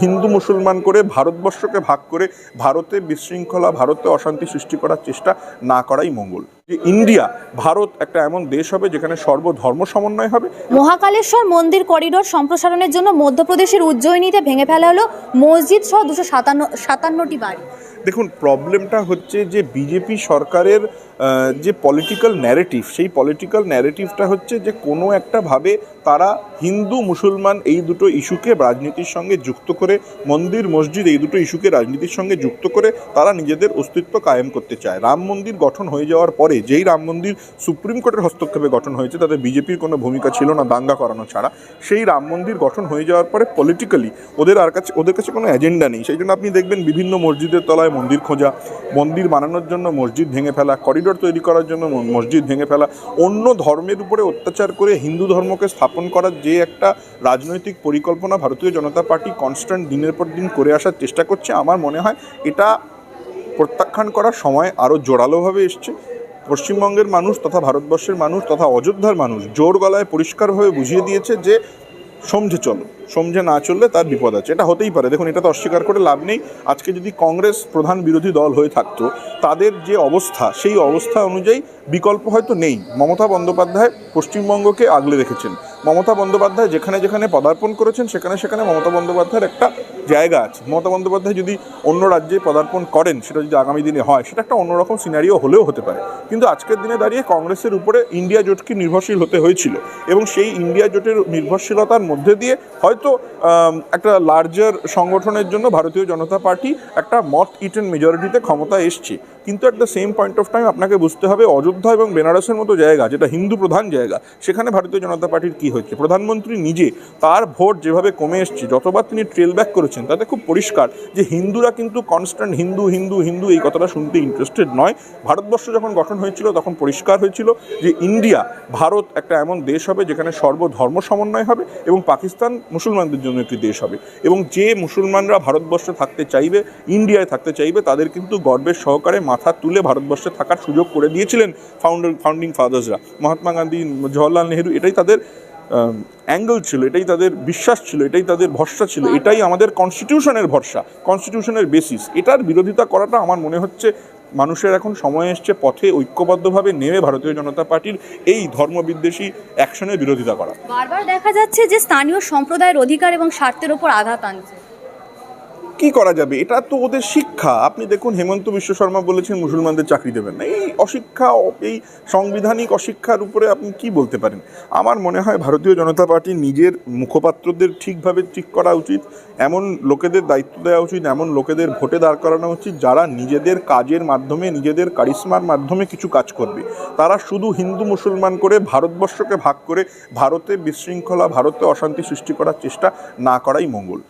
হিন্দু মুসলমান করে ভারতবর্ষকে ভাগ করে ভারতে বিশৃঙ্খলা, ভারতে অশান্তি সৃষ্টি করার চেষ্টা না করাই মঙ্গল। যে ইন্ডিয়া ভারত একটা এমন দেশ হবে যেখানে সর্বধর্ম সমন্বয় হবে। মহাকালেশ্বর মন্দির করিডোর সম্প্রসারণের জন্য মধ্যপ্রদেশের উজ্জয়িনীতে ভেঙে ফেলা হলো মসজিদ সহ দুশো সাতান্ন সাতান্নটি বাড়ি। দেখুন প্রবলেমটা হচ্ছে যে বিজেপি সরকারের যে পলিটিক্যাল ন্যারেটিভ সেই পলিটিক্যাল ন্যারেটিভটা হচ্ছে যে কোনো একটা ভাবে তারা হিন্দু মুসলমান এই দুটো ইস্যুকে রাজনীতির সঙ্গে যুক্ত করে মন্দির মসজিদ এই দুটো ইস্যুকে রাজনীতির সঙ্গে যুক্ত করে তারা নিজেদের অস্তিত্ব কায়েম করতে চায়। রাম মন্দির গঠন হয়ে যাওয়ার পরে যেই রাম মন্দির সুপ্রিম কোর্টের হস্তক্ষেপে গঠন হয়েছে, তাতে বিজেপির কোনো ভূমিকা ছিল না দাঙ্গা করানো ছাড়া। সেই রাম মন্দির গঠন হয়ে যাওয়ার পরে পলিটিক্যালি ওদের আর কাছে ওদের কাছে কোনো এজেন্ডা নেই। সেই জন্য আপনি দেখবেন বিভিন্ন মসজিদের তলায় মন্দির খোঁজা, মন্দির বানানোর জন্য মসজিদ ভেঙে ফেলা করিডোর তৈরি করার জন্য মসজিদ ভেঙে ফেলা, অন্য ধর্মের উপরে অত্যাচার করে হিন্দু ধর্মকে স্থাপন করার যে একটা রাজনৈতিক পরিকল্পনা ভারতীয় জনতা পার্টি কনস্ট্যান্ট দিনের পর দিন করে আসার চেষ্টা করছে, আমার মনে হয় এটা প্রত্যাখ্যান করার সময় আরও জোরালোভাবে এসছে। পশ্চিমবঙ্গের মানুষ তথা ভারতবর্ষের মানুষ তথা অযোধ্যার মানুষ জোর গলায় পরিষ্কারভাবে বুঝিয়ে দিয়েছে যে সমঝে চলো, সমঝে না চললে তার বিপদ আছে। এটা হতেই পারে। দেখুন, এটা তো অস্বীকার করে লাভ নেই। আজকে যদি কংগ্রেস প্রধান বিরোধী দল হয়ে থাকতো, তাদের যে অবস্থা, সেই অবস্থা অনুযায়ী বিকল্প হয়তো নেই। মমতা বন্দ্যোপাধ্যায় পশ্চিমবঙ্গকে আগলে রেখেছেন। মমতা বন্দ্যোপাধ্যায় যেখানে যেখানে পদার্পণ করেছেন, সেখানে সেখানে মমতা বন্দ্যোপাধ্যায়ের একটা জায়গা আছে। মমতা বন্দ্যোপাধ্যায় যদি অন্য রাজ্যে পদার্পণ করেন, সেটা যদি আগামী দিনে হয়, সেটা একটা অন্যরকম সিনারিও হলেও হতে পারে। কিন্তু আজকের দিনে দাঁড়িয়ে কংগ্রেসের উপরে ইন্ডিয়া জোটকে নির্ভরশীল হতে হয়েছিল এবং সেই ইন্ডিয়া জোটের নির্ভরশীলতার মধ্যে দিয়ে হয়তো একটা লার্জার সংগঠনের জন্য ভারতীয় জনতা পার্টি একটা মত ইটেন মেজরিটিতে ক্ষমতা এসছে। কিন্তু at the same point of time আপনাকে বুঝতে হবে, অযোধ্যা এবং বেনারসের মতো জায়গা, যেটা হিন্দু প্রধান জায়গা, সেখানে ভারতীয় জনতা পার্টির কী হচ্ছে প্রধানমন্ত্রী নিজে তার ভোট যেভাবে কমে এসছে, যতবার তিনি ট্রেল ব্যাক করেছেন, তাতে খুব পরিষ্কার যে হিন্দুরা কিন্তু কনস্ট্যান্ট হিন্দু হিন্দু হিন্দু এই কথাটা শুনতে ইন্টারেস্টেড নয়। ভারতবর্ষ যখন গঠন হয়েছিল তখন পরিষ্কার হয়েছিল যে ইন্ডিয়া, ভারত একটা এমন দেশ হবে যেখানে সর্বধর্ম সমন্বয় হবে এবং পাকিস্তান মুসলমানদের জন্য একটি দেশ হবে। এবং যে মুসলমানরা ভারতবর্ষে থাকতে চাইবে, ইন্ডিয়ায় থাকতে চাইবে, তাদের কিন্তু গর্বের সহকারে মাথা তুলে ভারতবর্ষে থাকার সুযোগ করে দিয়েছিলেন ফাউন্ডার ফাউন্ডিং ফাদার্সরা মহাত্মা গান্ধী, জওয়াহরলাল নেহেরু, এটাই তাদের অ্যাঙ্গেল ছিল এটাই তাদের বিশ্বাস ছিল এটাই তাদের ভরসা ছিল এটাই আমাদের কনস্টিটিউশনের ভরসা কনস্টিটিউশনের বেসিস এটার বিরোধিতা করাটা আমার মনে হচ্ছে মানুষের এখন সময় এসছে পথে ঐক্যবদ্ধভাবে নেমে ভারতীয় জনতা পার্টির এই ধর্মবিদ্বেষী অ্যাকশনের বিরোধিতা করা। বারবার দেখা যাচ্ছে যে স্থানীয় সম্প্রদায়ের অধিকার এবং স্বার্থের ওপর আঘাত আনছে। কি করা যাবে? এটা তো ওদের শিক্ষা। আপনি দেখুন, হেমন্ত বিশ্ব শর্মা বলেছেন, মুসলমানদের চাকরি দেবেন না। এই অশিক্ষা, এই সাংবিধানিক অশিক্ষার উপরে আপনি কি বলতে পারেন? আমার মনে হয় ভারতীয় জনতা পার্টি নিজের মুখপাত্রদের ঠিকভাবে ঠিক করা উচিত। এমন লোকেদের দায়িত্ব দেওয়া উচিত, এমন লোকেদের ভোটে দাঁড় করানো উচিত, যারা নিজেদের কাজের মাধ্যমে, নিজেদের কারিশ্মার মাধ্যমে কিছু কাজ করবে। তারা শুধু হিন্দু মুসলমান করে, ভারতবর্ষকে ভাগ করে, ভারতে বিশৃঙ্খলা, ভারতে অশান্তি সৃষ্টি করার চেষ্টা না করাই মঙ্গল।